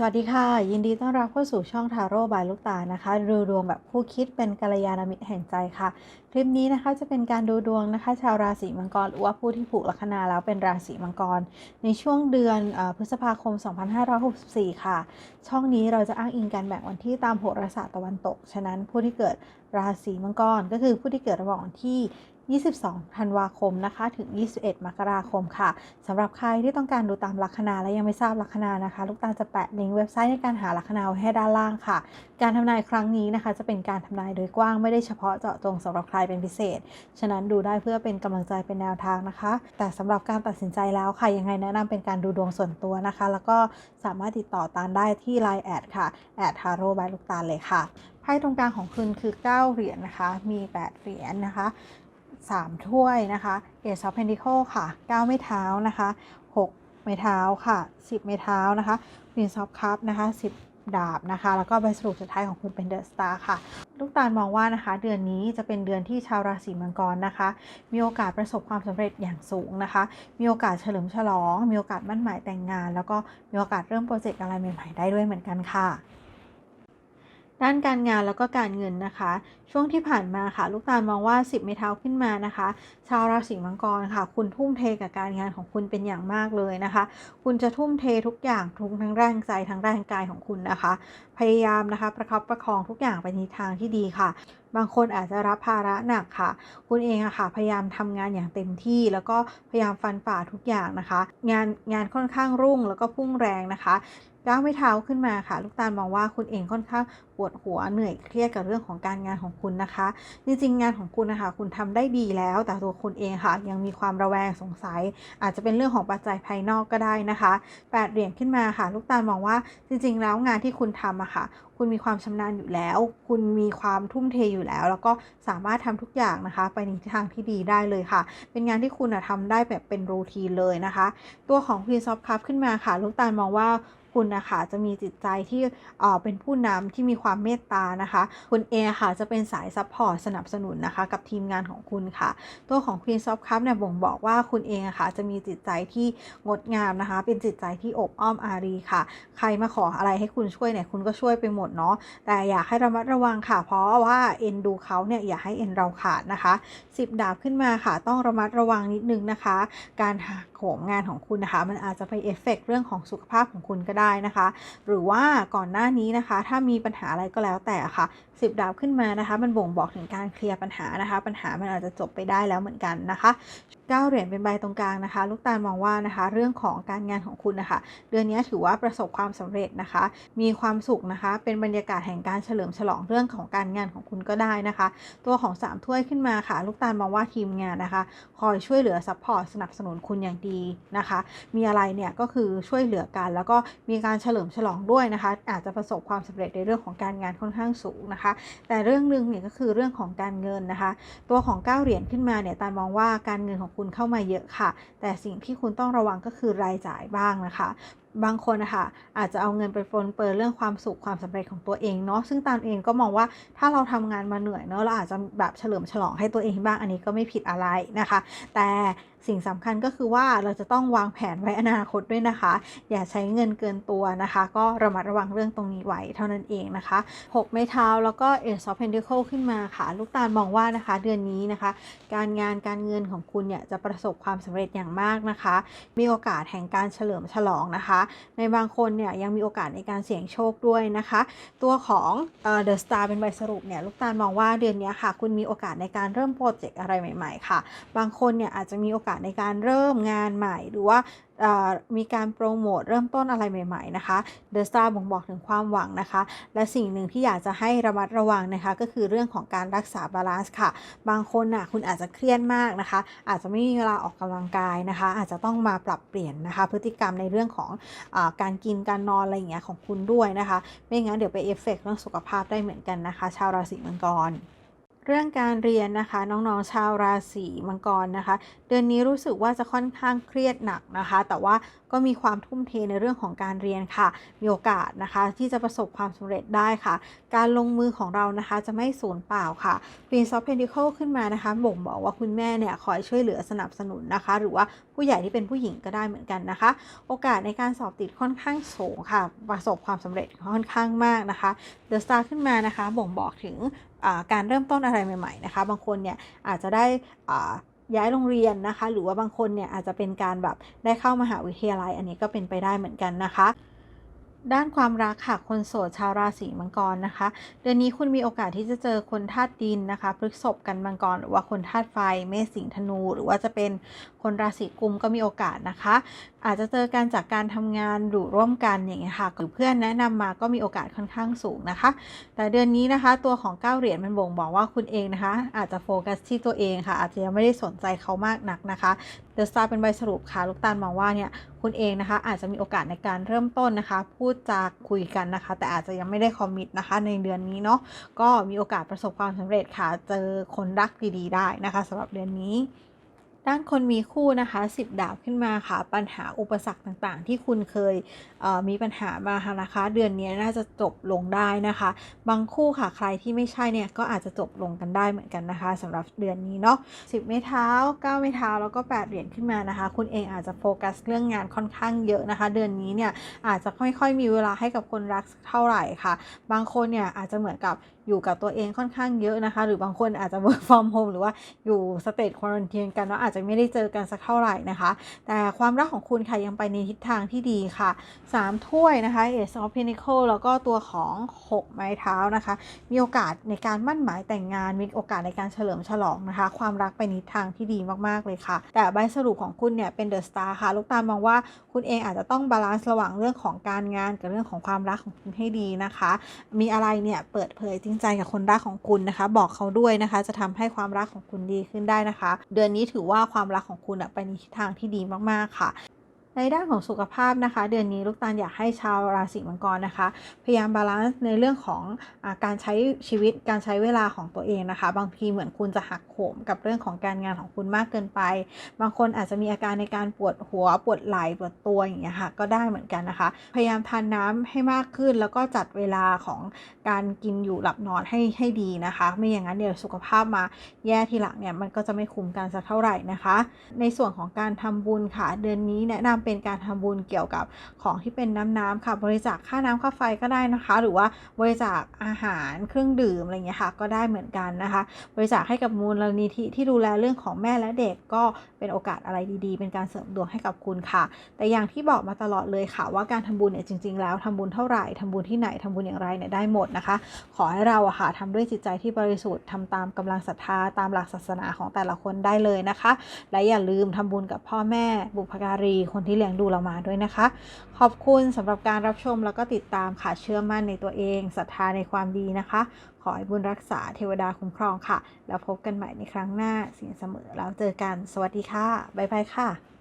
สวัสดีค่ะ ยินดีต้อนรับเข้าสู่ช่องทาโร่บายลูกตานะคะดูดวงแบบคู่คิดเป็นกัลยาณมิตรแห่งใจค่ะ คลิปนี้นะคะจะเป็นการดูดวงนะคะ ชาวราศีมังกรหรือว่าผู้ที่ผูกลัคนาแล้วเป็นราศีมังกร ในช่วงเดือนอพฤษภาคม 2564 ค่ะ ช่องนี้เราจะอ้างอิงการแบ่งวันที่ตามโหราศาสตร์ตะวันตก ฉะนั้นผู้ที่เกิดราศีมังกรก็คือผู้ที่เกิดระหว่างวันที่ 22 ธันวาคมนะคะ ถึง 21 มกราคมค่ะสำหรับใครที่ต้องการดูตามลัคนาและยังไม่ทราบลัคนานะคะ ลูกตาลจะแปะลิงก์เว็บไซต์ในการหาลัคนาไว้ให้ด้านล่างค่ะ การทำนายครั้งนี้นะคะ จะเป็นการทำนายโดยกว้างไม่ได้เฉพาะเจาะจงสำหรับใครเป็นพิเศษ ฉะนั้นดูได้เพื่อเป็นกำลังใจเป็นแนวทางนะคะ แต่สำหรับการตัดสินใจแล้วค่ะยังไงแนะนำเป็นการดูดวงส่วนตัวนะคะ แล้วก็สามารถติดต่อตานได้ที่ Line แอดค่ะแอดทาโร่บายลูกตาลเลยค่ะไพ่ตรงกลางของคุณคือ 9 เหรียญนะคะ มี 8 เหรียญนะคะ 3 ถ้วยนะคะเอซอฟเพนดิโคค่ะ 9 ไม้เท้านะคะ 6 ไม้เท้าค่ะ 10 ไม้เท้านะคะวินซอฟคัพนะคะ 10 ดาบนะคะ แล้วก็ใบสรุปสุดท้ายของคุณเป็นเดอะสตาร์ค่ะ ลูกตาลมองว่านะคะ เดือนนี้จะเป็นเดือนที่ชาวราศีมังกรนะคะ มีโอกาสประสบความสำเร็จอย่างสูงนะคะ มีโอกาสเฉลิมฉลอง มีโอกาสมั่นหมายแต่งงาน แล้วก็มีโอกาสเริ่มโปรเจกต์อะไรใหม่ ๆ ได้ด้วยเหมือนกันค่ะ ด้านการงานแล้วก็การเงินนะคะ ช่วงที่ผ่านมาค่ะ ลูกตาลมองว่า 10 ไม้เท้าขึ้นมานะคะ ชาวราศีมังกรค่ะ คุณทุ่มเทกับการงานของคุณเป็นอย่างมากเลยนะคะ คุณจะทุ่มเททุกอย่างทุกทั้งแรงใจทั้งแรงกายของคุณนะคะ พยายามนะคะประคับประคองทุกอย่างไปในทางที่ดีค่ะบางคนอาจจะรับภาระหนักค่ะ คุณเองอะค่ะ พยายามทำงานอย่างเต็มที่ แล้วก็พยายามฟันฝ่าทุกอย่างนะคะ งานงานค่อนข้างรุ่งแล้วก็พุ่งแรงนะคะ ก้าวไม่เท้าขึ้นมาค่ะ ลูกตาลมองว่าคุณเองค่อนข้างปวดหัวเหนื่อยเครียดกับเรื่องของการงานของคุณนะคะ จริงๆ งานของคุณนะคะ คุณทำได้ดีแล้ว แต่ตัวคุณเองค่ะ ยังมีความระแวงสงสัย อาจจะเป็นเรื่องของปัจจัยภายนอกก็ได้นะคะแปดเหรียญขึ้นมาค่ะ ลูกตาลมองว่าจริง ๆ แล้วงานที่คุณทำอะค่ะคุณมีความชำนาญอยู่แล้ว คุณมีความทุ่มเทอยู่แล้ว แล้วก็สามารถทำทุกอย่างนะคะ ไปในทางที่ดีได้เลยค่ะ เป็นงานที่คุณอะทำได้แบบเป็นรูทีนเลยนะคะ ตัวของ Queen of Cup ขึ้นมาค่ะ ลูกตาลมองว่า คุณนะคะจะมีจิตใจที่เป็นผู้นำที่มีความเมตตานะคะ คุณเอค่ะจะเป็นสายซัพพอร์ตสนับสนุนนะคะ กับทีมงานของคุณค่ะ ตัวของ Queen of Cup เนี่ยบ่งบอกว่าคุณเองค่ะจะมีจิตใจที่งดงามนะคะ เป็นจิตใจที่อบอ้อมอารีค่ะ ใครมาขออะไรให้คุณช่วยเนี่ยคุณก็ช่วยไปหมดเนาะแต่อยากให้ระมัดระวังค่ะ เพราะว่าเอ็นดูเขาเนี่ยอย่าให้เอ็นเราขาดนะคะ 10 ดาบขึ้นมาค่ะ ต้องระมัดระวังนิดนึงนะคะ การหักโหมงานของคุณนะคะ มันอาจจะไปเอฟเฟกต์เรื่องของสุขภาพของคุณก็ได้นะคะ หรือว่าก่อนหน้านี้นะคะ ถ้ามีปัญหาอะไรก็แล้วแต่ค่ะสิบดาวขึ้นมานะคะ มันบ่งบอกถึงการเคลียร์ปัญหานะคะ ปัญหามันอาจจะจบไปได้แล้วเหมือนกันนะคะ 9 เหรียญเป็นใบตรงกลางนะคะ ลูกตาลมองว่านะคะ เรื่องของการงานของคุณนะคะ เดือนนี้ถือว่าประสบความสำเร็จนะคะ มีความสุขนะคะ เป็นบรรยากาศแห่งการเฉลิมฉลองเรื่องของการงานของคุณก็ได้นะคะ ตัวของ 3 ถ้วยขึ้นมาค่ะ ลูกตาลมองว่าทีมงานนะคะ คอยช่วยเหลือซัพพอร์ตสนับสนุนคุณอย่างดีนะคะ มีอะไรเนี่ยก็คือช่วยเหลือกัน แล้วก็มีการเฉลิมฉลองด้วยนะคะ อาจจะประสบความสำเร็จในเรื่องของการงานค่อนข้างสูงนะคะ แต่เรื่องหนึ่งเนี่ยก็คือเรื่องของการเงินนะคะ ตัวของ 9 เหรียญขึ้นมาเนี่ยตาลมองว่าการเงินของคุณเข้ามาเยอะค่ะ แต่สิ่งที่คุณต้องระวังก็คือรายจ่ายบ้างนะคะบางคนนะคะอาจจะเอาเงินไปปรนเปื้อเรื่องความสุขความสำเร็จของตัวเองเนาะซึ่งตามเองก็มองว่าถ้าเราทำงานมาเหนื่อยเนาะเราอาจจะแบบเฉลิมฉลองให้ตัวเองบ้างอันนี้ก็ไม่ผิดอะไรนะคะ แต่สิ่งสำคัญก็คือว่าเราจะต้องวางแผนไว้อนาคตด้วยนะคะ อย่าใช้เงินเกินตัวนะคะ ก็ระมัดระวังเรื่องตรงนี้ไว้เท่านั้นเองนะคะ6ไม้เท้าแล้วก็ Ace of Pentacle ขึ้นมาค่ะ ลูกตาลมองว่านะคะ เดือนนี้นะคะ การงานการเงินของคุณเนี่ยจะประสบความสำเร็จอย่างมากนะคะ มีโอกาสแห่งการเฉลิมฉลองนะคะในบางคนเนี่ยยังมีโอกาสในการเสี่ยงโชคด้วยนะคะ ตัวของเดอ The Star เป็นใบสรุปเนี่ยลูกตาลมองว่าเดือนนี้ค่ะ คุณมีโอกาสในการเริ่มโปรเจกต์อะไรใหม่ ๆ ค่ะ บางคนเนี่ยอาจจะมีโอกาสในการเริ่มงานใหม่ หรือว่า มีการโปรโมทเริ่มต้นอะไรใหม่ๆนะคะ The Star บ่งบอกถึงความหวังนะคะ และสิ่งหนึ่งที่อยากจะให้ระมัดระวังนะคะ ก็คือเรื่องของการรักษาบาลานซ์ค่ะ บางคนน่ะคุณอาจจะเครียดมากนะคะ อาจจะไม่มีเวลาออกกำลังกายนะคะ อาจจะต้องมาปรับเปลี่ยนนะคะ พฤติกรรมในเรื่องของอการกินการนอนอะไรอย่างเงี้ยของคุณด้วยนะคะ ไม่งั้นเดี๋ยวไปเอฟเฟกต์เรื่องสุขภาพได้เหมือนกันนะคะ ชาวราศีมังกร เรื่องการเรียนนะคะน้องๆชาวราศีมังกรนะคะ เดือนนี้รู้สึกว่าจะค่อนข้างเครียดหนักนะคะ แต่ว่าก็มีความทุ่มเทในเรื่องของการเรียนค่ะ มีโอกาสนะคะที่จะประสบความสำเร็จได้ค่ะ การลงมือของเรานะคะจะไม่สูญเปล่าค่ะ Prince of Pentacle ขึ้นมานะคะบ่งบอกว่าคุณแม่เนี่ยคอยช่วยเหลือสนับสนุนนะคะ หรือว่าผู้ใหญ่ที่เป็นผู้หญิงก็ได้เหมือนกันนะคะ โอกาสในการสอบติดค่อนข้างสูงค่ะ ประสบความสำเร็จค่อนข้างมากนะคะ The Star ขึ้นมานะคะ บ่งบอกถึง การเริ่มต้นอะไรใหม่ ๆ นะคะ บางคนเนี่ยอาจจะได้ย้ายโรงเรียนนะคะ หรือว่าบางคนเนี่ยอาจจะเป็นการแบบได้เข้ามหาวิทยาลัย อันนี้ก็เป็นไปได้เหมือนกันนะคะด้านความรักค่ะ คนโสดชาวราศีมังกรนะคะ เดือนนี้คุณมีโอกาสที่จะเจอคนธาตุดินนะคะพฤษภกันมังกร หรือว่าคนธาตุไฟ เมษสิงธนู หรือว่าจะเป็นคนราศีกุมก็มีโอกาสนะคะอาจจะเจอกันจากการทำงานอยู่ร่วมกันอย่างเงี้ยค่ะหรือเพื่อนแนะนำมาก็มีโอกาสค่อนข้างสูงนะคะ แต่เดือนนี้นะคะตัวของเก้าเหรียญมันบ่งบอกว่าคุณเองนะคะ อาจจะโฟกัสที่ตัวเองค่ะ อาจจะยังไม่ได้สนใจเขามากนักนะคะเดอะสตาร์เป็นใบสรุปค่ะ ลูกตาลมองว่าเนี่ยคุณเองนะคะ อาจจะมีโอกาสในการเริ่มต้นนะคะ พูดจาคุยกันนะคะ แต่อาจจะยังไม่ได้คอมมิตนะคะ ในเดือนนี้เนาะก็มีโอกาสประสบความสำเร็จค่ะ เจอคนรักดีๆ ได้นะคะสำหรับเดือนนี้ ด้านคนมีคู่นะคะ10 ดาบขึ้นมาค่ะ ปัญหาอุปสรรคต่างๆ ที่คุณเคยเมีปัญหามานะคะ เดือนนี้น่าจะจบลงได้นะคะ บางคู่ค่ะใครที่ไม่ใช่เนี่ยก็อาจจะจบลงกันได้เหมือนกันนะคะสำหรับเดือนนี้เนาะ10ไม้เท้า9ไม้เท้าแล้วก็8เหรียญขึ้นมานะคะ คุณเองอาจจะโฟกัสเรื่องงานค่อนข้างเยอะนะคะ เดือนนี้เนี่ยอาจจะค่อยๆมีเวลาให้กับคนรักสักเท่าไหร่ค่ะ บางคนเนี่ยอาจจะเหมือนกับอยู่กับตัวเองค่อนข้างเยอะนะคะ หรือบางคนอาจจะ work from home หรือว่าอยู่สเตจควอรันทีนกันเนาะอาจจะไม่ได้เจอกันสักเท่าไหร่นะคะ แต่ความรักของคุณค่ะยังไปในทิศทางที่ดีค่ะ 3 ถ้วยนะคะ Ace of Pentacles แล้วก็ตัวของ 6 ไม้เท้านะคะ มีโอกาสในการมั่นหมายแต่งงาน มีโอกาสในการเฉลิมฉลองนะคะ ความรักไปในทิศทางที่ดีมากๆเลยค่ะ แต่ใบสรุปของคุณเนี่ยเป็นเดอะสตาร์ค่ะ ลูกตามองว่าคุณเองอาจจะต้องบาลานซ์ระหว่างเรื่องของการงานกับเรื่องของความรักของคุณให้ดีนะคะ มีอะไรเนี่ยเปิดเผยจริงใจกับคนรักของคุณนะคะ บอกเขาด้วยนะคะ จะทำให้ความรักของคุณดีขึ้นได้นะคะ เดือนนี้ถือว่าความรักของคุณอะไปในทิศทางที่ดีมากๆค่ะ ในด้านของสุขภาพนะคะ เดือนนี้ลูกตาลอยากให้ชาวราศีมังกรนะคะ พยายามบาลานซ์ในเรื่องของอการใช้ชีวิตการใช้เวลาของตัวเองนะคะ บางทีเหมือนคุณจะหักโหมกับเรื่องของการงานของคุณมากเกินไป บางคนอาจจะมีอาการในการปวดหัวปวดไหล่ปวดตัวอย่างเงี้ยค่ะก็ได้เหมือนกันนะคะ พยายามทานน้ำให้มากขึ้น แล้วก็จัดเวลาของการกินอยู่หลับนอนให้ให้ดีนะคะ ไม่อย่างนั้นเดี๋ยวสุขภาพมาแย่ทีหลังเนี่ยมันก็จะไม่คุ้มกันสักเท่าไหร่นะคะ ในส่วนของการทำบุญค่ะ เดือนนี้แนะนำเป็นการทำบุญเกี่ยวกับของที่เป็นน้ำน้ำค่ะ บริจาคค่าน้ำค่าไฟก็ได้นะคะ หรือว่าบริจาคอาหารเครื่องดื่มอะไรเงี้ยค่ะ ก็ได้เหมือนกันนะคะ บริจาคให้กับมูลนิธิที่ดูแลเรื่องของแม่และเด็กก็เป็นโอกาสอะไรดีๆ เป็นการเสริมดวงให้กับคุณค่ะ แต่อย่างที่บอกมาตลอดเลยค่ะ ว่าการทำบุญเนี่ยจริง ๆ แล้วทำบุญเท่าไหร่ทำบุญที่ไหนทำบุญอย่างไรเนี่ยได้หมดนะคะ ขอให้เราอะค่ะทำด้วยจิตใจที่บริสุทธิ์ทำตามกำลังศรัทธาตามหลักศาสนาของแต่ละคนได้เลยนะคะ และอย่าลืมทำบุญกับพ่อแม่บุพการีคนที่เลี้ยงดูเรามาด้วยนะคะ ขอบคุณสำหรับการรับชมแล้วก็ติดตามค่ะเชื่อมั่นในตัวเองศรัทธาในความดีนะคะ ขอให้บุญรักษาเทวดาคุ้มครองค่ะ แล้วพบกันใหม่ในครั้งหน้าสิ่งเสมอแล้วเจอกัน สวัสดีค่ะบ๊ายบายค่ะ